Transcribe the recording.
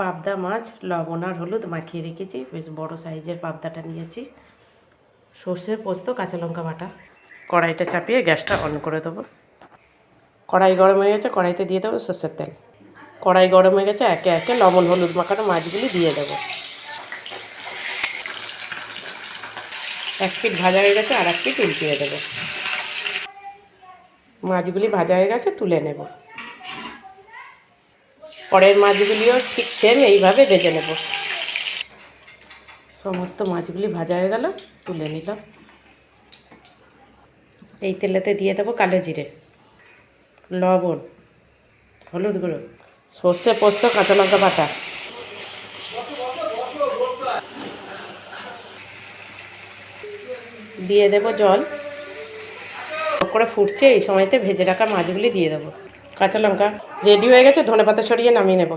পাবদা মাছ, লবণ আর হলুদ মাখিয়ে রেখেছি। বেশ বড় সাইজের পাবদাটা নিয়েছি। সর্ষে পোস্ত, কাঁচা লঙ্কা বাটা। কড়াইটা চাপিয়ে গ্যাসটা অন করে দেবো। কড়াই গরম হয়ে গেছে, কড়াইতে দিয়ে দেবো সর্ষের তেল। কড়াই গরম হয়ে গেছে, একে একে লবণ, হলুদ মাখানো মাছগুলি দিয়ে দেবো। এক পিঠ ভাজা হয়ে গেছে, আর এক পিঠ উল্টিয়ে দেবো। মাছগুলি ভাজা হয়ে গেছে, তুলে নেব। পরের মাছগুলিও ঠিক সেম এইভাবে ভেজে নেব। সমস্ত মাছগুলি ভাজা হয়ে গেল, তুলে নিলাম। এই তেলেতে দিয়ে দেবো কালো জিরে, লবণ, হলুদ গুঁড়ো, সর্ষে পোস্ত, কাঁচা লঙ্কা পাতা দিয়ে দেবো জল। করে ফুটছে, এই সময়তে ভেজে রাখা মাছগুলি দিয়ে দেবো। কাঁচা লঙ্কা রেডি হয়ে গেছে ধনে পাতা ছড়িয়ে নামিয়ে নেব।